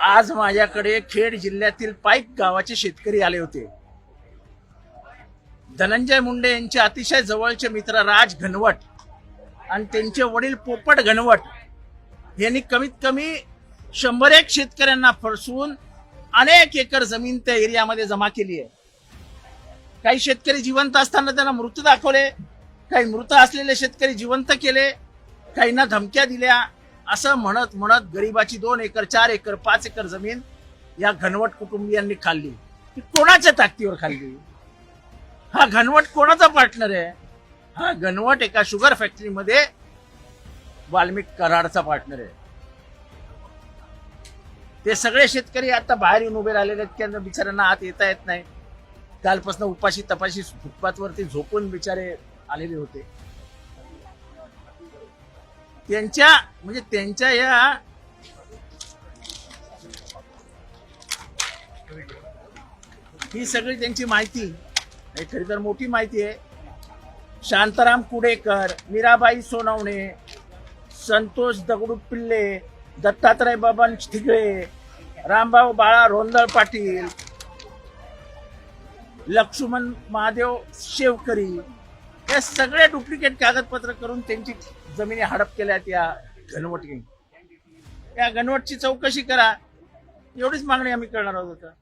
आज माझ्याकडे खेड जिल्ह्यातील पाईक गावाचे शेतकरी आले होते. धनंजय मुंडे यांचे अतिशय जवळचे मित्र राज घनवट आणि त्यांचे वडील पोपट घनवट यांनी कमीत कमी शंभर एक शेतकऱ्यांना फसवून अनेक एकर जमीन त्या एरियामध्ये जमा केली आहे. काही शेतकरी जिवंत असताना त्यांना मृत दाखवले काही मृत असलेले शेतकरी जिवंत केले काहींना धमक्या दिल्या असं म्हणत म्हणत गरिबाची दोन एकर चार एकर पाच एकर जमीन या घनवट कुटुंबियांनी खाल्ली. ती कोणाच्या ताकदीवर खाल्ली? हा घनवट कोणाचा पार्टनर आहे? हा घनवट एका शुगर फॅक्टरीमध्ये वाल्मिक कराडचा पार्टनर आहे. ते सगळे शेतकरी आता बाहेर येऊन उभे राहिलेले आहेत की बिचाऱ्यांना आत येता येत नाही. कालपासून उपाशी तपाशी फुटपाथवरती झोपून बिचारे आलेले होते. त्यांच्या म्हणजे त्यांच्या या ही सगळी त्यांची माहिती हे खरी तर मोठी माहिती आहे. शांताराम कुडेकर मीराबाई सोनवणे संतोष दगडू पिल्ले दत्तात्रय बाबन ठिगळे रामभाऊ बाळा रोंदळ पाटील लक्ष्मण महादेव शेवकरी त्या सगळ्या डुप्लिकेट कागदपत्र करून त्यांची जमिनी हडप केल्या या घनवटीने या घनवटची चौकशी करा. एवढीच मागणी आम्ही करणार आहोत आता.